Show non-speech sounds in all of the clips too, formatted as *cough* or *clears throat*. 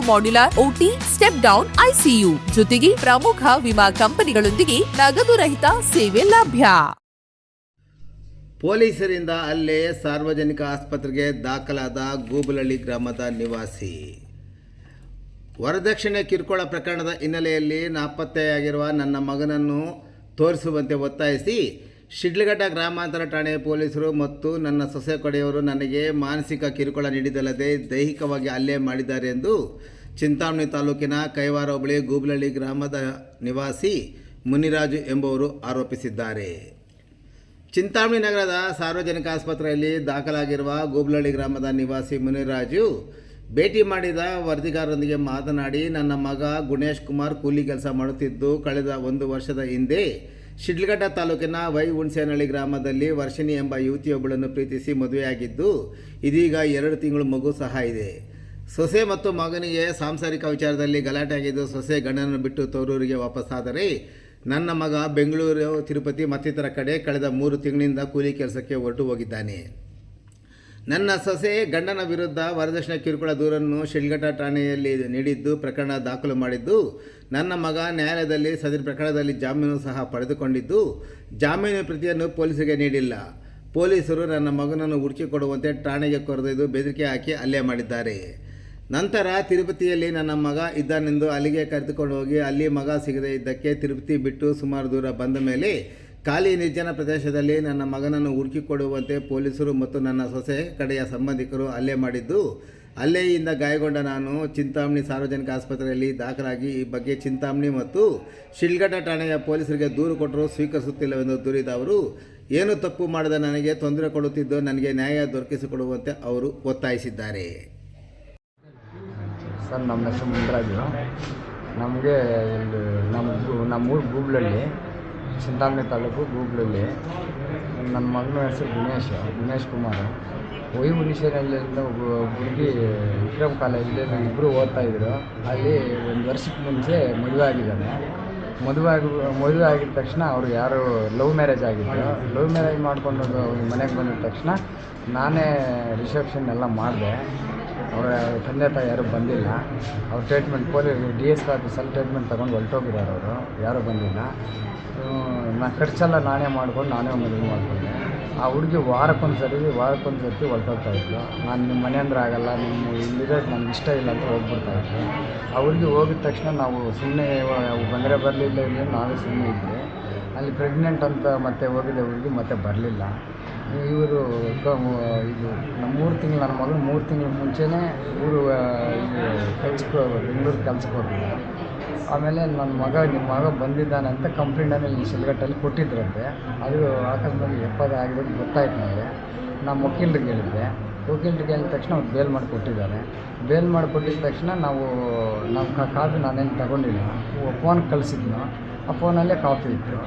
modular OT step down ICU ಜೊತೆಗೆ ಪ್ರಮುಖ ವಿಮಾ ಕಂಪನಿಗಳೊಂದಿಗೆ ನಗದು ರಹಿತ ಸೇವೆ ಲಭ್ಯ. ಪೊಲೀಸರಿಂದ ಅಲ್ಲೇ ಸಾರ್ವಜನಿಕ ಆಸ್ಪತ್ರೆಗೆ ದಾಖಲಾದ ಗೂಬಲಹಳ್ಳಿ ಗ್ರಾಮದ ನಿವಾಸಿ. ವರದಕ್ಷಿಣೆ ಕಿರುಕುಳ ಪ್ರಕರಣದ ಹಿನ್ನೆಲೆಯಲ್ಲಿ ನಾಪತ್ತೆಯಾಗಿರುವ ನನ್ನ ಮಗನನ್ನು ತೋರಿಸುವಂತೆ ಒತ್ತಾಯಿಸಿ ಶಿಡ್ಲಘಟ್ಟ ಗ್ರಾಮಾಂತರ ಠಾಣೆ ಪೊಲೀಸರು ಮತ್ತು ನನ್ನ ಸೊಸೆ ಕೊಡೆಯವರು ನನಗೆ ಮಾನಸಿಕ ಕಿರುಕುಳ ನೀಡಿದಲ್ಲದೆ ದೈಹಿಕವಾಗಿ ಹಲ್ಲೆ ಮಾಡಿದ್ದಾರೆ ಎಂದು ಚಿಂತಾಮಣಿ ತಾಲೂಕಿನ ಕೈವಾರ ಹೋಬಳಿ ಗೂಬ್ಲಹಳ್ಳಿ ಗ್ರಾಮದ ನಿವಾಸಿ ಮುನಿರಾಜು ಎಂಬುವರು ಆರೋಪಿಸಿದ್ದಾರೆ. ಚಿಂತಾಮಣಿ ನಗರದ ಸಾರ್ವಜನಿಕ ಆಸ್ಪತ್ರೆಯಲ್ಲಿ ದಾಖಲಾಗಿರುವ ಗೂಬ್ಲಹಳ್ಳಿ ಗ್ರಾಮದ ನಿವಾಸಿ ಮುನಿರಾಜು ಭೇಟಿ ಮಾಡಿದ ವರದಿಗಾರರೊಂದಿಗೆ ಮಾತನಾಡಿ, ನನ್ನ ಮಗ ಗುಣೇಶ್ ಕುಮಾರ್ ಕೂಲಿ ಕೆಲಸ ಮಾಡುತ್ತಿದ್ದು, ಕಳೆದ ಒಂದು ವರ್ಷದ ಹಿಂದೆ ಶಿಡ್ಲಘಟ್ಟ ತಾಲೂಕಿನ ವೈ ಹುಣ್ಸೇನಹಳ್ಳಿ ಗ್ರಾಮದಲ್ಲಿ ವರ್ಷಿಣಿ ಎಂಬ ಯುವತಿಯೊಬ್ಬಳನ್ನು ಪ್ರೀತಿಸಿ ಮದುವೆಯಾಗಿದ್ದು ಇದೀಗ ಎರಡು ತಿಂಗಳು ಮಗು ಸಹ ಇದೆ. ಸೊಸೆ ಮತ್ತು ಮಗನಿಗೆ ಸಾಂಸಾರಿಕ ವಿಚಾರದಲ್ಲಿ ಗಲಾಟೆ ಆಗಿದ್ದು ಸೊಸೆ ಗಂಡನನ್ನು ಬಿಟ್ಟು ತೋರೂರಿಗೆ ವಾಪಸ್ಸಾದರೆ ನನ್ನ ಮಗ ಬೆಂಗಳೂರು, ತಿರುಪತಿ ಮತ್ತಿತರ ಕಡೆ ಕಳೆದ ಮೂರು ತಿಂಗಳಿಂದ ಕೂಲಿ ಕೆಲಸಕ್ಕೆ ಹೊರಟು ಹೋಗಿದ್ದಾನೆ. ನನ್ನ ಸೊಸೆ ಗಂಡನ ವಿರುದ್ಧ ವರದಕ್ಷಿಣೆ ಕಿರುಕುಳ ದೂರನ್ನು ಶಿಡ್ಲಘಟ್ಟ ಠಾಣೆಯಲ್ಲಿ ನೀಡಿದ್ದು ಪ್ರಕರಣ ದಾಖಲು ಮಾಡಿದ್ದು ನನ್ನ ಮಗ ನ್ಯಾಯಾಲಯದಲ್ಲಿ ಸದರಿ ಪ್ರಕರಣದಲ್ಲಿ ಜಾಮೀನು ಸಹ ಪಡೆದುಕೊಂಡಿದ್ದು ಜಾಮೀನು ಪ್ರತಿಯನ್ನು ಪೊಲೀಸರಿಗೆ ನೀಡಿಲ್ಲ. ಪೊಲೀಸರು ನನ್ನ ಮಗನನ್ನು ಹುಡುಕಿಕೊಡುವಂತೆ ಠಾಣೆಗೆ ಕರೆದೊಯ್ದು ಬೆದರಿಕೆ ಹಾಕಿ ಹಲ್ಲೆ ಮಾಡಿದ್ದಾರೆ. ನಂತರ ತಿರುಪತಿಯಲ್ಲಿ ನನ್ನ ಮಗ ಇದ್ದಾನೆಂದು ಅಲ್ಲಿಗೆ ಕರೆದುಕೊಂಡು ಹೋಗಿ ಅಲ್ಲಿ ಮಗ ಸಿಗದೇ ಇದ್ದಕ್ಕೆ ತಿರುಪತಿ ಬಿಟ್ಟು ಸುಮಾರು ದೂರ ಬಂದ ಮೇಲೆ ಖಾಲಿ ನಿರ್ಜನ ಪ್ರದೇಶದಲ್ಲಿ ನನ್ನ ಮಗನನ್ನು ಹುಡುಕಿಕೊಡುವಂತೆ ಪೊಲೀಸರು ಮತ್ತು ನನ್ನ ಸೊಸೆ ಕಡೆಯ ಸಂಬಂಧಿಕರು ಹಲ್ಲೆ ಮಾಡಿದ್ದು ಹಲ್ಲೆಯಿಂದ ಗಾಯಗೊಂಡ ನಾನು ಚಿಂತಾಮಣಿ ಸಾರ್ವಜನಿಕ ಆಸ್ಪತ್ರೆಯಲ್ಲಿ ದಾಖಲಾಗಿ ಈ ಬಗ್ಗೆ ಚಿಂತಾಮಣಿ ಮತ್ತು ಶಿಲ್ಘಟ್ಟ ಠಾಣೆಯ ಪೊಲೀಸರಿಗೆ ದೂರು ಕೊಟ್ಟರೂ ಸ್ವೀಕರಿಸುತ್ತಿಲ್ಲವೆಂದು ದೂರಿದ ಅವರು, ಏನು ತಪ್ಪು ಮಾಡದ ನನಗೆ ತೊಂದರೆ ಕೊಡುತ್ತಿದ್ದು ನನಗೆ ನ್ಯಾಯ ದೊರಕಿಸಿಕೊಡುವಂತೆ ಅವರು ಒತ್ತಾಯಿಸಿದ್ದಾರೆ. ಸರ್, ನಮ್ಮ ಹೆಸರು ಮುಂದರಾಜು ನಮಗೆ ನಮ್ಮ ಊರು ನಮ್ಮೂರು ಗೂಬ್ಲಳ್ಳಿ, ಚಿಂತಾಮಣಿ ತಾಲೂಕು ಗೂಗ್ಲಲ್ಲಿ ನನ್ನ ಮಗನ ಹೆಸರು ದಿನೇಶ್ ದಿನೇಶ್ ಕುಮಾರ್. ವೈ ಹುಣಸೇನಹಳ್ಳಿಯಿಂದ ಒಬ್ಬ ಹುಡುಗಿ ವಿಕ್ರಮ್ ಕಾಲೇಜಲ್ಲಿ ಇಬ್ಬರು ಓದ್ತಾಯಿದ್ರು ಅಲ್ಲಿ ಒಂದು ವರ್ಷಕ್ಕೆ ಮುಂಚೆ ಮದುವೆ ಆಗಿದ್ದಾನೆ. ಮದುವೆ ಆಗಿ, ಮದುವೆ ಆಗಿದ ತಕ್ಷಣ ಅವ್ರು ಯಾರು ಲವ್ ಮ್ಯಾರೇಜ್ ಆಗಿದ್ರು. ಲವ್ ಮ್ಯಾರೇಜ್ ಮಾಡ್ಕೊಂಡು ಅವ್ರಿಗೆ ಮನೆಗೆ ಬಂದಿದ ತಕ್ಷಣ ನಾನೇ ರಿಸೆಪ್ಷನ್ ಎಲ್ಲ ಮಾಡಿದೆ. ಅವರ ತಂದೆ ತಾಯಿ ಯಾರು ಬಂದಿಲ್ಲ. ಅವ್ರ ಟ್ರೀಟ್ಮೆಂಟ್ ಪೋಲಿ ಡಿ ಎಸ್ ಪಿ ಆಫೀಸಲ್ಲಿ ಟ್ರೀಟ್ಮೆಂಟ್ ತೊಗೊಂಡು ಹೊರಟೋಗಿದ್ದಾರೆ ಅವರು. ಯಾರೂ ಬಂದಿಲ್ಲ. ನಾನು ಖರ್ಚೆಲ್ಲ ನಾನೇ ಮಾಡ್ಕೊಂಡು ನಾನೇ ಮದುವೆ ಮಾಡಿಕೊಂಡೆ. ಆ ಹುಡುಗಿ ವಾರಕ್ಕೊಂದು ಸರಿ ವಾರಕ್ಕೊಂದು ಸರ್ತಿ ಹೊರಟೋಗ್ತಾ ಇದ್ಲು. ನಾನು ನಿಮ್ಮ ಮನೆ ಅಂದ್ರೆ ಆಗಲ್ಲ ನಿಮ್ಮ ಇಲ್ಲಿರೋದು ನನಗೆ ಇಷ್ಟ ಇಲ್ಲ ಅಂತ ಹೋಗ್ಬಿಡ್ತಾ ಇದ್ದೆ ಆ ಹುಡುಗಿ ಹೋಗಿದ ತಕ್ಷಣ ನಾವು ಸುಮ್ಮನೆ ಬಂದರೆ ಬರಲಿಲ್ಲ ಇಲ್ಲ ನಾವೇ ಸುಮ್ಮನೆ ಇದ್ವಿ. ಅಲ್ಲಿ ಪ್ರೆಗ್ನೆಂಟ್ ಅಂತ ಮತ್ತೆ ಹೋಗಿದ್ದೆ ಹುಡುಗಿ ಮತ್ತೆ ಬರಲಿಲ್ಲ. ಇವರು ಇದು ನಮ್ಮ ಮೂರು ತಿಂಗಳು ನನ್ನ ಮಗಳು ಮೂರು ತಿಂಗಳ ಮುಂಚೆನೇ ಇವರು ಇದು ಕೆಲ್ಸಕ್ಕೆ ಬೆಂಗಳೂರು ಕೆಲ್ಸಕ್ಕೆ ಹೋಗಿದ್ದ ಆಮೇಲೆ ನನ್ನ ಮಗ ನಿಮ್ಮ ಮಗ ಬಂದಿದ್ದಾನೆ ಅಂತ ಕಂಪ್ಲೇಂಟನ್ನು ಇಲ್ಲಿ ಶಿಲ್ಘಟ್ಟಲ್ಲಿ ಕೊಟ್ಟಿದ್ರಂತೆ. ಅದು ಆಕಸ್ಮಾಗಿ ಎಪ್ಪದ ಆಗಿರೋದು ಗೊತ್ತಾಯ್ತು ನನಗೆ. ನಮ್ಮ ವಕೀಲರಿಗೆ ಹೇಳಿದ್ದೆ. ವಕೀಲರಿಗೆ ಹೇಳಿದ ತಕ್ಷಣ ಅವ್ರು ಬೇಲ್ ಮಾಡಿ ಕೊಟ್ಟಿದ್ದಾರೆ ಬೇಲ್ ಮಾಡಿ ಕೊಟ್ಟಿದ್ದ ತಕ್ಷಣ ನಾವು ನಮ್ಮ ಕಾಫಿ ನಾನೇನು ತಗೊಂಡಿಲ್ಲ. ಫೋನ್ ಕಳಿಸಿದ್ನು ಆ ಫೋನಲ್ಲೇ ಕಾಫಿ ಇತ್ತು.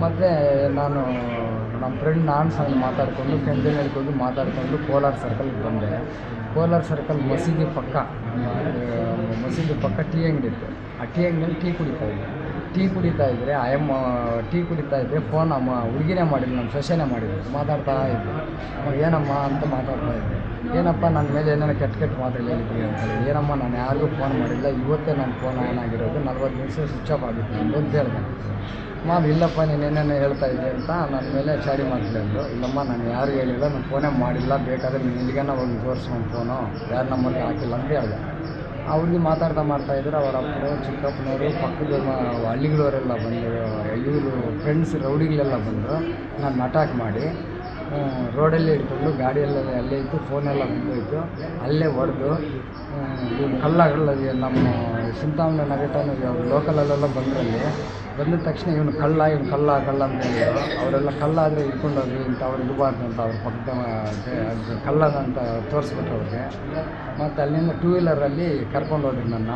ಮತ್ತು ನಾನು, ನಮ್ಮ ಫ್ರೆಂಡ್ ನಾನು ಸಹ ಮಾತಾಡಿಕೊಂಡು ಕೆಂಜನಹಳ್ಳಿಗೆ ಹೋಗಿ ಮಾತಾಡಿಕೊಂಡು ಕೋಲಾರ ಸರ್ಕಲ್ಗೆ ಬಂದೆ. ಕೋಲಾರ ಸರ್ಕಲ್ ಮಸೀದಿ ಪಕ್ಕ. ಮಸೀದಿ ಪಕ್ಕ ಟೀ ಅಂಗಡಿ ಇತ್ತು. ಆ ಟೀ ಅಂಗಡಿಯಲ್ಲಿ ಟೀ ಕುಡಿತಾ ಇದ್ದೆ. ಟೀ ಕುಡಿತಾ ಇದ್ದರೆ ಆಯಮ್ಮ ಟೀ ಕುಡಿತಾ ಇದ್ದರೆ ಫೋನ್ ಅಮ್ಮ, ಹುಡುಗಿನೇ ಮಾಡಿದ್ರು ನಮ್ಮ ಸೊಸೆನೇ ಮಾಡಿದ್ರು ಮಾತಾಡ್ತಾ ಇದ್ದೆ ಅವಾಗ ಏನಮ್ಮ ಅಂತ ಮಾತಾಡ್ತಾ ಇದ್ದೆ. ಏನಪ್ಪ, ನನ್ನ ಮೇಲೆ ಏನೇನೋ ಕೆಟ್ಟ ಕೆಟ್ಟ ಮಾತುಗಳು ಹೇಳಿದ್ವಿ ಅಂತ ಏನಮ್ಮ, ನಾನು ಯಾರಿಗೂ ಫೋನ್ ಮಾಡಿಲ್ಲ. ಇವತ್ತೇ ನನ್ನ ಫೋನ್ ಆನ್ ಆಗಿರೋದು. ನಲ್ವತ್ತು ನಿಮಿಷ ಸ್ವಿಚ್ ಆಫ್ ಆಗಿತ್ತು ಅಂತ ಹೇಳಿದೆ. ಮಾಮ್ ಇಲ್ಲಪ್ಪ, ನೀನು ಏನೇನೋ ಹೇಳ್ತಾ ಇದ್ದೆ ಅಂತ ನನ್ನ ಮೇಲೆ ಚಾಡಿ ಮಾತಾಡಿದ್ರು ಇಲ್ಲಮ್ಮ, ನಾನು ಯಾರು ಹೇಳಿಲ್ಲ. ನಾನು ಫೋನೇ ಮಾಡಿಲ್ಲ. ಬೇಕಾದರೆ ನೀನು ಇಲ್ಲಿಗೇನ ಹೋಗಿ ತೋರಿಸ್ಕೊಂಡು ಫೋನು ಯಾರು ನಮ್ಮಲ್ಲಿ ಹಾಕಿಲ್ಲ ಅಂತ ಹೇಳಿದೆ. ಅವ್ರಿಗೆ ಮಾತಾಡ್ತಾ ಮಾಡ್ತಾಯಿದ್ರು ಅವರ ಅಪ್ಪರು ಚಿಕ್ಕಪ್ಪನವರು, ಪಕ್ಕದ ಹಳ್ಳಿಗಳವರೆಲ್ಲ ಬಂದು ಇವರು ಫ್ರೆಂಡ್ಸ್ ರೌಡಿಗಳೆಲ್ಲ ಬಂದರು. ನಾನು ಅಟ್ಯಾಕ್ ಮಾಡಿ ರೋಡಲ್ಲೇ ಇಟ್ಕೊಂಡು ಗಾಡಿಯೆಲ್ಲ ಅಲ್ಲೇ ಇತ್ತು ಫೋನೆಲ್ಲ ಬಿದ್ದೋಯ್ತು ಅಲ್ಲೇ ಹೊಡೆದು ಕಲ್ಲಾಗಲ್ಲ ನಮ್ಮ ಚಿಂತಾಮಣಿ ಅವ್ರು ಲೋಕಲಲ್ಲೆಲ್ಲ ಬಂದ್ರಲ್ಲಿ ಬಂದ ತಕ್ಷಣ ಇವನು ಕಳ್ಳ ಇವನು ಕಳ್ಳ ಕಳ್ಳ ಅಂತ ಹೇಳಿದ್ರು. ಅವರೆಲ್ಲ ಕಳ್ಳ ಆದರೆ ಇಟ್ಕೊಂಡೋಗಿ ಇಂಥ ಅವ್ರು ಇರಬಾರ್ದು ಅಂತ ಅವ್ರ ಪಕ್ಕದ ಕಳ್ಳದ ಕಳ್ಳ ಅಂತ ತೋರಿಸ್ಬಿಟ್ರು ಅವ್ರಿಗೆ. ಮತ್ತು ಅಲ್ಲಿಂದ ಟೂ ವೀಲರಲ್ಲಿ ಕರ್ಕೊಂಡು ಹೋದ್ರು ನನ್ನ,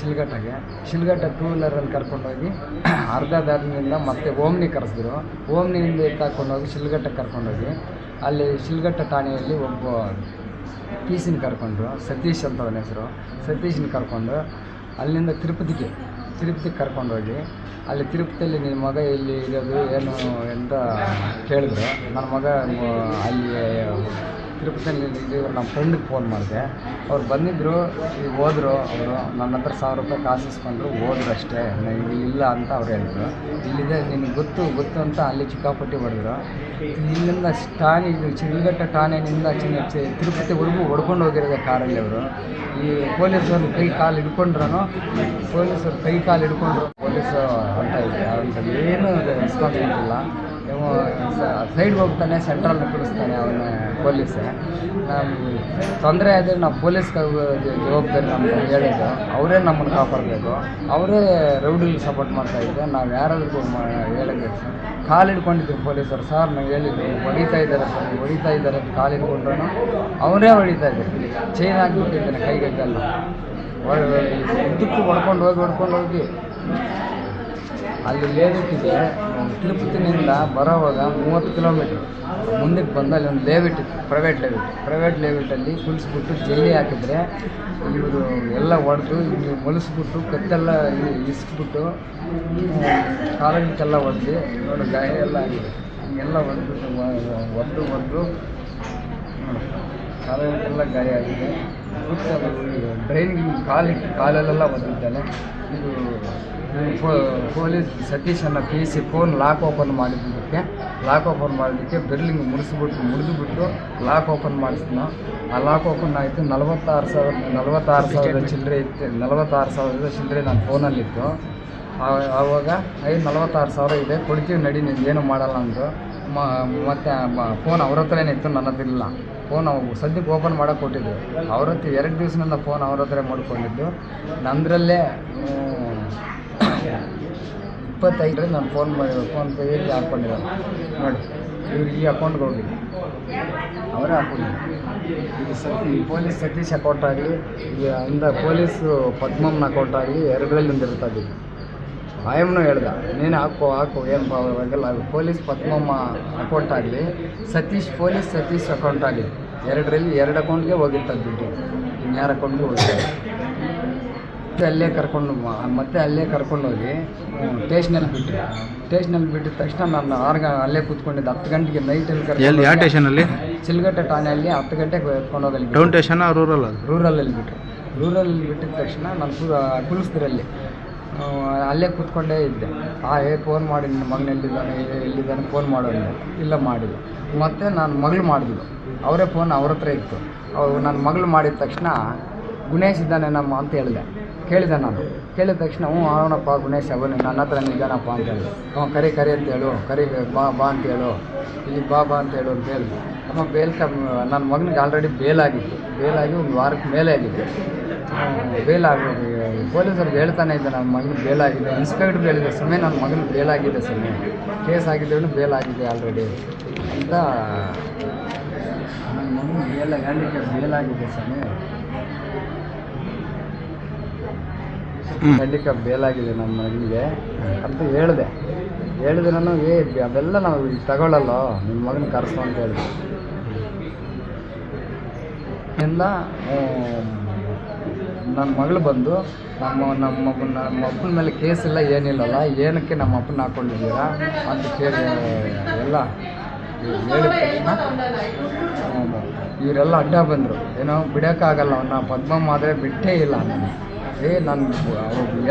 ಶಿಲ್ಘಟ್ಟಗೆ. ಶಿಲ್ಘಟ್ಟ ಟೂ ವೀಲರಲ್ಲಿ ಕರ್ಕೊಂಡೋಗಿ *clears throat* ಅರ್ಧ ದಾರಿನಿಂದ ಮತ್ತೆ ಓಮ್ನಿ ಕರೆಸಿದ್ರು. ಓಮ್ನಿಯಿಂದ ಕರ್ಕೊಂಡೋಗಿ ಶಿಲ್ಘಟ್ಟಕ್ಕೆ ಕರ್ಕೊಂಡೋಗಿ. ಅಲ್ಲಿ ಶಿಲ್ಘಟ್ಟ ಠಾಣೆಯಲ್ಲಿ ಒಬ್ಬ ಸಿನ ಕರ್ಕೊಂಡ್ರು, ಸತೀಶ್ ಅಂತ ಅವನ ಹೆಸರು. ಸತೀಶನ ಕರ್ಕೊಂಡು ಅಲ್ಲಿಂದ ತಿರುಪತಿಗೆ. ತಿರುಪತಿಗೆ ಕರ್ಕೊಂಡೋಗಿ, ಅಲ್ಲಿ ತಿರುಪತಿಯಲ್ಲಿ ನಿನ್ನ ಮಗ ಇಲ್ಲಿ ಇರೋದು, ಏನು ಅಂತ ಕೇಳಿದ್ರು. ನನ್ನ ಮಗ ಅಲ್ಲಿ, ತಿರುಪತಿಯಲ್ಲಿ ಇದ್ದೀವಿ ನಮ್ಮ ಫ್ರೆಂಡಿಗೆ ಫೋನ್ ಮಾಡಿದೆ. ಅವ್ರು ಬಂದಿದ್ದರು ಈಗ ಹೋದರು ಅವರು. ನನ್ನ ಹತ್ರ ಸಾವಿರ ರೂಪಾಯಿ ಕಾಸು ಇಸ್ಕೊಂಡ್ರು, ಹೋದ್ರು ಅಷ್ಟೇ. ಇಲ್ಲಿ ಅಂತ ಅವ್ರು ಹೇಳಿದ್ರು. ಇಲ್ಲಿದೆ, ನಿನಗೆ ಗೊತ್ತು ಗೊತ್ತು ಅಂತ ಅಲ್ಲಿ ಚಿಕ್ಕಾಪಟ್ಟಿ ಹೊಡೆದ್ರು. ಇಲ್ಲಿಂದ ಠಾಣೆ ಇದು ಚಿಲ್ಗಟ್ಟ ಠಾಣೆನಿಂದ ಚಿನ್ನ ತಿರುಪತಿವರೆಗೂ ಹೊಡ್ಕೊಂಡು ಹೋಗಿರೋದೆ ಕಾರಲ್ಲಿ ಅವರು. ಈ ಪೊಲೀಸರು ಕೈ ಕಾಲು ಹಿಡ್ಕೊಂಡ್ರೂ ಪೊಲೀಸರು ಕೈ ಕಾಲು ಹಿಡ್ಕೊಂಡ್ರು ಪೊಲೀಸ್ ಅಂತ ಇದೆ ಏನು ರೆಸ್ಪಾನ್ಸಿಬಿಲಿಟಿ ಇಲ್ಲ ಸೈಡ್ಗೆ ಹೋಗ್ತಾನೆ ಸೆಂಟ್ರಲ್ ಕುಡಿಸ್ತಾನೆ ಅವನ ಪೊಲೀಸ್. ತೊಂದರೆ ಆದರೆ ನಾವು ಪೊಲೀಸ್ ಜವಾಬ್ದಾರಿ ನಮ್ಗೆ ಹೇಳಿದ್ದು. ಅವರೇ ನಮ್ಮನ್ನು ಕಾಪಾಡಬೇಕು. ಅವರೇ ರೌಡಿಗೆ ಸಪೋರ್ಟ್ ಮಾಡ್ತಾ ಇದ್ದೆ ನಾವು ಯಾರಾದ್ರೂ ಹೇಳಿದ್ದೆ ಕಾಲು ಹಿಡ್ಕೊಂಡಿದ್ರು ಪೊಲೀಸರು. ಸರ್, ನಾವು ಹೇಳಿದ್ರು ಹೊಡಿತಾ ಇದ್ದಾರೆ ಸರ್, ಹೊಡಿತಾ ಇದ್ದಾರೆ ಅಂತ ಕಾಲು ಹಿಡ್ಕೊಂಡ್ರು. ಅವರೇ ಹೊಡಿತಾ ಇದ್ದಾರೆ ಚೈನ್ ಹಾಕ್ಬಿಟ್ಟಿದ್ದಾನೆ ಕೈಗೆಲ್ಲ ಇದಕ್ಕೂ ಹೊಡ್ಕೊಂಡು ಹೋಗಿ ಹೊಡ್ಕೊಂಡು ಹೋಗಿ. ಅಲ್ಲಿ ಲೇಔಟಿಗೆ ತಿರುಪತಿನಿಂದ ಬರೋವಾಗ ಮೂವತ್ತು ಕಿಲೋಮೀಟ್ರ್. ಮುಂದಕ್ಕೆ ಬಂದು ಅಲ್ಲಿ ಒಂದು ಲೇಔಟ್ ಇತ್ತು ಪ್ರೈವೇಟ್ ಲೇಔಟ್. ಪ್ರೈವೇಟ್ ಲೇಔಟಲ್ಲಿ ಕುಳಿಸ್ಬಿಟ್ಟು ಜಲ್ಲಿ ಹಾಕಿದ್ರೆ ಇವರು ಎಲ್ಲ ಹೊಡೆದು ಇಲ್ಲಿ ಹೊಲಿಸ್ಬಿಟ್ಟು ಕತ್ತೆಲ್ಲ ಇಸ್ಬಿಟ್ಟು ಕಾಲಕ್ಕೆಲ್ಲ ಹೊಡೆದು ನೋಡಿ ಗಾಯ ಎಲ್ಲ ಆಗಿದೆ. ಹಿಂಗೆಲ್ಲ ಹೊಡೆದ್ಬಿಟ್ಟು ಒದ್ದು ಒದ್ದು ಕಾಲಕ್ಕೆಲ್ಲ ಗಾಯ ಆಗಿದೆ. ಬ್ರೈನ್ ಕಾಲಿಟ್ಟು ಕಾಲಲ್ಲೆಲ್ಲ ಒದ್ದಿದ್ದಾನೆ ಇದು ಪೊಲೀಸ್ ಸತೀಶ್ ಅನ್ನೋ P C phone lock open ಮಾಡಿದ್ದಕ್ಕೆ, ಲಾಕ್ ಓಪನ್ ಮಾಡಿದ್ದಕ್ಕೆ ಬೆರ್ಲಿಂಗ್ ಮುಡಿಸ್ಬಿಟ್ಟು ಮುರಿದುಬಿಟ್ಟು ಲಾಕ್ ಓಪನ್ ಮಾಡಿಸ್ನ ಆ ಲಾಕ್ ಓಪನ್ ಆಯಿತು, ನಲವತ್ತಾರು ಸಾವಿರ, ನಲವತ್ತಾರು ಸಾವಿರದ ಚಿಲ್ಲರೆ ಇತ್ತು, ನಲವತ್ತಾರು ಸಾವಿರದ ಚಿಲ್ಲರೆ ನನ್ನ ಫೋನಲ್ಲಿತ್ತು. ಆವಾಗ ಐದು ನಲವತ್ತಾರು ಸಾವಿರ ಇದೆ, ಕೊಡ್ತೀವಿ ನಡಿ, ನೀನು ಏನು ಮಾಡಲ್ಲ ಅಂದರು ಮ, ಮತ್ತು ಫೋನ್ ಅವ್ರ ಹತ್ರನೇ ಇತ್ತು, ನನ್ನದಿಲ್ಲ. ಫೋನ್ ಅವು ಸದ್ಯಕ್ಕೆ ಓಪನ್ ಮಾಡೋಕೆ ಕೊಟ್ಟಿದ್ದು. ಅವ್ರ ಹತ್ರ ಎರಡು ದಿವಸದಿಂದ ಫೋನ್ ಅವ್ರ ಹತ್ರ ಮಾಡ್ಕೊಂಡಿದ್ದು. ನಂದರಲ್ಲೇ ಇಪ್ಪತ್ತೈದರಲ್ಲಿ ನಾನು ಫೋನ್ ಮಾಡಿ ಫೋನ್ ಪೇಯಲ್ಲಿ ಹಾಕ್ಕೊಂಡಿರೋದು ನೋಡಿ ಇವ್ರು ಈ ಅಕೌಂಟ್ಗೆ ಹೋಗಿ ಅವರೇ ಇದು ಸತಿ ಪೊಲೀಸ್ ಸತೀಶ್ ಅಕೌಂಟ್ ಆಗಲಿ ಇಂದ ಪೊಲೀಸು ಪದ್ಮಮ್ಮನ ಅಕೌಂಟ್ ಆಗಲಿ, ಎರಡರಲ್ಲಿ ಒಂದು ಇರ್ತದೆ ಆಯಮ್ಮನೂ ಹೇಳ್ದ, ನೀನು ಹಾಕೋ, ಹಾಕು, ಏನು ಆಗಲ್ಲ ಪೊಲೀಸ್ ಪದ್ಮಮ್ಮ ಅಕೌಂಟ್ ಆಗಲಿ, ಸತೀಶ್ ಪೊಲೀಸ್ ಸತೀಶ್ ಅಕೌಂಟ್ ಆಗಲಿ, ಎರಡರಲ್ಲಿ ಎರಡು ಅಕೌಂಟ್ಗೆ ಹೋಗಿರ್ತದೆ ದುಡ್ಡು. ಇನ್ಯಾರ ಅಕೌಂಟ್ಗೆ ಹೋಗಿಲ್ಲ ಮತ್ತೆ ಅಲ್ಲೇ ಕರ್ಕೊಂಡು ಮತ್ತೆ ಅಲ್ಲೇ ಕರ್ಕೊಂಡೋಗಿ ಸ್ಟೇಷನಲ್ಲಿ ಬಿಟ್ಟರು ಸ್ಟೇಷನಲ್ಲಿ ಬಿಟ್ಟಿದ ತಕ್ಷಣ ನಾನು ಆರು ಗ ಅಲ್ಲೇ ಕೂತ್ಕೊಂಡಿದ್ದೆ. ಹತ್ತು ಗಂಟೆಗೆ ನೈಟಲ್ಲಿ ಎಲ್ಲಿ ಯಾವ ಕರ್ಕೊಂಡು ಸ್ಟೇಷನಲ್ಲಿ ಚಿಲ್ಗಟ್ಟೆ ಠಾಣೆಯಲ್ಲಿ ಹತ್ತು ಗಂಟೆಗೆ ಕರ್ಕೊಂಡು ಹೋಗಲಿ ಟೌನ್ ಸ್ಟೇಷನ್ ರೂರಲ್ ಅದು ರೂರಲಲ್ಲಿ ಬಿಟ್ಟರು ರೂರಲಲ್ಲಿ ಬಿಟ್ಟಿದ ತಕ್ಷಣ ನಾನು ಕುಲಿಸ್ತಿರಲ್ಲಿ ಅಲ್ಲೇ ಕೂತ್ಕೊಂಡೇ ಇದ್ದೆ. ಆ ಏ ಫೋನ್ ಮಾಡಿ ನಿನ್ನ ಮಗನ ಎಲ್ಲಿದ್ದಾನೆ ಏ ಎಲ್ಲಿದ್ದಾನೆ ಫೋನ್ ಮಾಡೋಲ್ಲ ಇಲ್ಲ ಮಾಡಿಲ್ಲ. ಮತ್ತು ನಾನು ಮಗಳು ಮಾಡಿದ್ರು ಅವರೇ ಫೋನ್ ಅವ್ರ ಹತ್ರ ಇತ್ತು. ಅವ್ರು ನನ್ನ ಮಗಳು ಮಾಡಿದ ತಕ್ಷಣ ಗುಣೇಶ್ ಇದ್ದಾನೆ ನಮ್ಮ ಅಂತ ಹೇಳಿದೆ. ಕೇಳಿದೆ ನಾನು. ಕೇಳಿದ ತಕ್ಷಣ, ಹ್ಞೂ ಅವನಪ್ಪ ಗುಣೇಶ್ ಅವನು ನನ್ನ ಹತ್ರ ನಿಜಾನಪ್ಪ ಅಂತ ಹೇಳಿ. ಹ್ಞೂ, ಕರಿ ಕರಿ ಅಂತ ಹೇಳು. ಕರಿ, ಬಾ ಬಾ ಅಂತ ಹೇಳು. ಇಲ್ಲಿ ಬಾ ಬಾ ಅಂತ ಹೇಳು ಅಂತ ಹೇಳಿದೆ. ಅಮ್ಮ, ಬೇಲ್ ಕ, ನನ್ನ ಮಗನಿಗೆ ಆಲ್ರೆಡಿ ಬೇಲಾಗಿತ್ತು ಬೇಲಾಗಿ ಒಂದು ವಾರಕ್ಕೆ ಮೇಲೆ ಬೇಲ್ ಪೊಲೀಸ್ ಪೊಲೀಸರಿಗೆ ಹೇಳ್ತಾನೆ ಇದ್ದೆ ನನ್ನ ಮಗನ ಬೇಲಾಗಿದೆ ಇನ್ಸ್ಪೆಕ್ಟರ್ ಹೇಳಿದೆ, ಸುಮ್ಮನೆ ನನ್ನ ಮಗನಿಗೆ ಬೇಲಾಗಿದೆ ಸುಮ್ಮನೆ. ಕೇಸ್ ಆಗಿದ್ದೇನು ಬೇಲಾಗಿದೆ ಆಲ್ರೆಡಿ ಅಂತ. ನನ್ನ ಮಗನ ಬೇಲ್ ಬೇಲಾಗಿದೆ ಸುಮ್ಮನೆ. ಹ್ಯಾಂಡಿಕ್ಯಾಪ್ ಬೇಲಾಗಿದೆ ನಮ್ಮ ಮಗನಿಗೆ ಅಂತ ಹೇಳಿದೆ. ಹೇಳಿದೆ ನಾನು, ಏ, ಅದೆಲ್ಲ ನಾವು ಈಗ ತಗೊಳ್ಳಲ್ಲ ನಿಮ್ಮ ಮಗನ ಕರೆಸು ಅಂತ ಹೇಳಿದೆ. ಇಂದ ನನ್ನ ಮಗಳು ಬಂದು, ನಮ್ಮ ನಮ್ಮ ನಮ್ಮ ಅಪ್ಪನ ಮೇಲೆ ಕೇಸ್ ಇಲ್ಲ, ಏನಿಲ್ಲಲ್ಲ, ಏನಕ್ಕೆ ನಮ್ಮ ಅಪ್ಪನ ಹಾಕ್ಕೊಂಡಿದ್ದೀರಾ ಅಂತ ಕೇಳಿ, ಎಲ್ಲ ಹೇಳಿದ ತಕ್ಷಣ ಇವರೆಲ್ಲ ಅಡ್ಡ ಬಂದರು. ಏನೋ, ಬಿಡೋಕ್ಕಾಗಲ್ಲ, ಅವನ್ನ ಪದ್ಮಮ್ಮ ಆದರೆ ಬಿಟ್ಟೇ ಇಲ್ಲ ನಾನು ಏ ನಾನು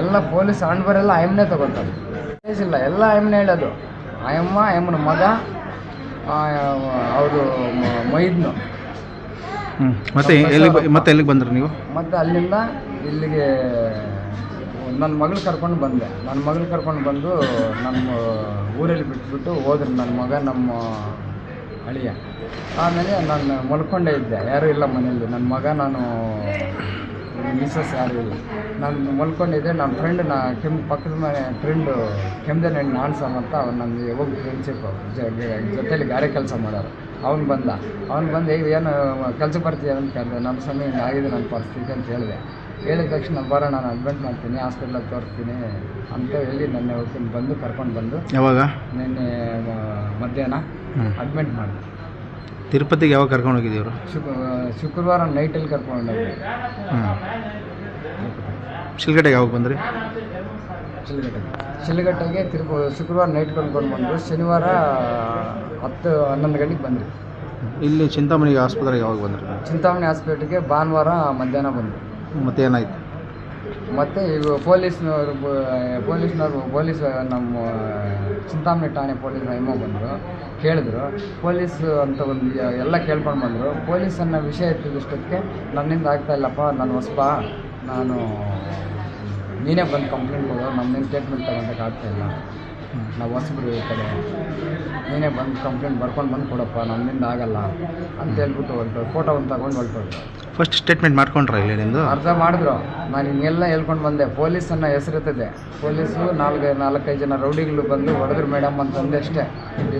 ಎಲ್ಲ ಪೊಲೀಸ್ ಅಣ್ಣವರೆಲ್ಲ ಆಯಮ್ಮನೇ ತಗೊತಾರೆ ಇಲ್ಲ ಎಲ್ಲ ಆಯಮ್ಮನೇ ಹೇಳೋದು. ಆಯಮ್ಮ ಆಯಮ್ಮನ ಮಗ ಅವರು ಮೈದ್ನು. ಮತ್ತೆ ಎಲ್ಲಿ ಮತ್ತೆ ಎಲ್ಲಿಗೆ ಬಂದ್ರಿ ನೀವು? ಮತ್ತೆ ಅಲ್ಲಿಂದ ಇಲ್ಲಿಗೆ ನನ್ನ ಮಗಳು ಕರ್ಕೊಂಡು ಬಂದೆ. ನನ್ನ ಮಗಳು ಕರ್ಕೊಂಡು ಬಂದು ನಮ್ಮ ಊರಲ್ಲಿ ಬಿಟ್ಬಿಟ್ಟು ಹೋದ್ರು ನನ್ನ ಮಗ ನಮ್ಮ ಅಳಿಯ. ಆಮೇಲೆ ನಾನು ಮಲ್ಕೊಂಡೇ ಇದ್ದೆ. ಯಾರೂ ಇಲ್ಲ ಮನೆಯಲ್ಲಿ. ನನ್ನ ಮಗ ನಾನು ಮಿಸ್ಸಸ್ ಯಾರು ಇಲ್ಲ ನಾನು ಮಲ್ಕೊಂಡಿದ್ದೆ ನನ್ನ ಫ್ರೆಂಡ್ ನಾ ಕೆಮ್ ಪಕ್ಕದ ಮನೆ ಫ್ರೆಂಡು ಕೆಮ್ಮದೆ ನನ್ನ ನಾನ್ಸಮ್ ಅಂತ ಅವ್ನು ನನ್ನ ಯಾವಾಗ ಫ್ರೆಂಡ್ಶಿಪ್ ಜೊತೇಲಿ ಗಾರೆ ಕೆಲಸ ಮಾಡೋರು. ಅವ್ನು ಬಂದ. ಅವ್ನು ಬಂದು ಈಗ ಏನು ಕೆಲಸ ಬರ್ತೀಯ ಅಂತ ಕೇಳಿದೆ. ನಮ್ಮ ಸಮಯ ಹಿಂಗೆ ಆಗಿದೆ ನನ್ನ ಪರಿಸ್ಥಿತಿ ಅಂತ ಹೇಳಿದೆ. ಹೇಳಿದ ತಕ್ಷಣ ಬರೋಣ ನಾನು ಅಡ್ಮಿಟ್ ಮಾಡ್ತೀನಿ ಹಾಸ್ಪಿಟ್ಲಲ್ಲಿ ತೋರಿಸ್ತೀನಿ ಅಂತ ಹೇಳಿ ನನ್ನ ಹೋಗ್ತೀನಿ ಬಂದು ಕರ್ಕೊಂಡು ಬಂದು ಯಾವಾಗ? ನಿನ್ನೆ ಮಧ್ಯಾಹ್ನ ಅಡ್ಮಿಟ್ ಮಾಡಿದೆ. ತಿರುಪತಿಗೆ ಯಾವಾಗ ಕರ್ಕೊಂಡು ಹೋಗಿದ್ದೀವ್ರು ಶುಕ್ ಶುಕ್ರವಾರ ನೈಟಲ್ಲಿ ಕರ್ಕೊಂಡು ಹೋಗಿ. ಹ್ಞೂ ಶಿಲ್ಗಟ್ಟೆಗೆ ಯಾವಾಗ ಬಂದ್ರಿ? ಶಿಲ್ಗಟ್ಟೆಗೆ ಶಿಲ್ಘಟ್ಟಗೆ ತಿರುಪ ಶುಕ್ರವಾರ ನೈಟ್ ಕರ್ಕೊಂಡು ಬಂದರು ಶನಿವಾರ ಹತ್ತು ಹನ್ನೊಂದು ಗಂಟೆಗೆ ಬಂದ್ರಿ ಇಲ್ಲಿ ಚಿಂತಾಮಣಿ ಆಸ್ಪತ್ರೆಗೆ ಯಾವಾಗ ಬಂದ್ರಿ? ಚಿಂತಾಮಣಿ ಆಸ್ಪತ್ರೆಗೆ ಭಾನುವಾರ ಮಧ್ಯಾಹ್ನ ಬಂದರು ಮತ್ತೆ ಏನಾಯ್ತು ಮತ್ತು ಈಗ ಪೊಲೀಸ್ನವರು ಪೊಲೀಸ್ನವರು ಪೊಲೀಸ್, ನಮ್ಮ, ಚಿಂತಾಮಣಿ ಠಾಣೆ ಪೊಲೀಸ್ ಎಮ್ಮೋ ಬಂದರು, ಕೇಳಿದ್ರು. ಪೊಲೀಸ್ ಅಂತ ಒಂದು ಎಲ್ಲ ಕೇಳ್ಕೊಂಡು ಬಂದರು. ಪೊಲೀಸ್ ವಿಷಯ ಎತ್ತಿದಷ್ಟಕ್ಕೆ ನನ್ನಿಂದ ಆಗ್ತಾ ಇಲ್ಲಪ್ಪ, ನಾನು ಹೊಸಪ, ನಾನು ನೀನೇ ಬಂದು ಕಂಪ್ಲೇಂಟ್ ಕೊಡು ನಮ್ಮಿಂದ ಸ್ಟೇಟ್ಮೆಂಟ್ ತಗೊಂಡಕ್ಕೆ ಆಗ್ತಾ ಇಲ್ಲ. ನಾವು ಹೊಸಬ್ರು ಈ ಕಡೆ. ನೀನೇ ಬಂದು ಕಂಪ್ಲೇಂಟ್ ಬರ್ಕೊಂಡು ಬಂದು ಕೊಡಪ್ಪ ನಮ್ಮಿಂದ ಆಗಲ್ಲ ಅಂತ ಹೇಳ್ಬಿಟ್ಟು ಹೊರಟೋದು ಫೋಟೋ ಒಂದು ತಗೊಂಡು ಹೊರಟೋದು ಫಸ್ಟ್ ಸ್ಟೇಟ್ಮೆಂಟ್ ಮಾಡ್ಕೊಂಡ್ರೆ ಇಲ್ಲಿ ನಿಮ್ಮದು ಅರ್ಧ ಮಾಡಿದ್ರು. ನಾನು ಹಿಂಗೆಲ್ಲ ಹೇಳ್ಕೊಂಡು ಬಂದೆ. ಪೊಲೀಸನ್ನು ಹೆಸರಿತ್ತದೆ ಪೊಲೀಸು ನಾಲ್ಕು ನಾಲ್ಕೈದು ಜನ ರೌಡಿಗಳು ಬಂದು ಹೊಡೆದ್ರು ಮೇಡಮ್ ಅಂತಂದೆ ಅಷ್ಟೇ.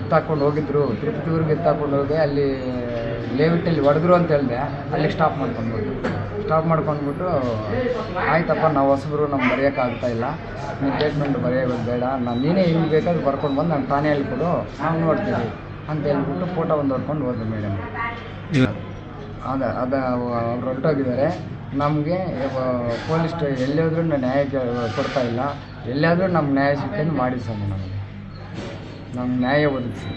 ಎತ್ತಾಕೊಂಡು ಹೋಗಿದ್ರು. ತಿರುಪತಿವರೆಗೆ ಎತ್ತಾಕೊಂಡು ಹೋಗಿ ಅಲ್ಲಿ ಲೇವಿಟ್ಟಲ್ಲಿ ಹೊಡೆದ್ರು ಅಂತ ಹೇಳಿದೆ. ಅಲ್ಲಿ ಸ್ಟಾಪ್ ಮಾಡ್ಕೊಂಡ್ಬಿಟ್ಟು ಸ್ಟಾಪ್ ಮಾಡ್ಕೊಂಡ್ಬಿಟ್ಟು, ಆಯ್ತಪ್ಪ, ನಾವು ಹೊಸಬ್ರು ನಮ್ಗೆ ಬರೆಯೋಕ್ಕಾಗ್ತಾ ಇಲ್ಲ. ನೀವು ಟ್ರೀಟ್ಮೆಂಟ್ ಬರೆಯೋದು ಬೇಡ ನಾನು ನೀನೇ ಹಿಂಗೆ ಬೇಕಾದ್ರೆ ಬರ್ಕೊಂಡು ಬಂದು ನಾನು ತಾನೇ ಹೇಳ್ಕೊಡು ನಾವು ನೋಡ್ತೀವಿ. ಅಂತ ಹೇಳ್ಬಿಟ್ಟು ಫೋಟೋ ಒಂದು ಹೊಡ್ಕೊಂಡು ಹೋದ್ರು ಮೇಡಮ್ ಅದ ಅದ, ಅವ್ರು ಹೊರಟೋಗಿದ್ದಾರೆ. ನಮಗೆ ಪೊಲೀಸ್ ಎಲ್ಲಿಯಾದ್ರೂ ನ್ಯಾಯ ಕೊಡ್ತಾ ಇಲ್ಲ. ಎಲ್ಲಿಯಾದರೂ ನಮ್ಮ ನ್ಯಾಯ ಸಿಕ್ಕಂದು ಮಾಡಿ ಸ್ವಾಮಿ ನಮಗೆ. ನಮ್ಗೆ ನ್ಯಾಯ ಒದಗಿಸಿ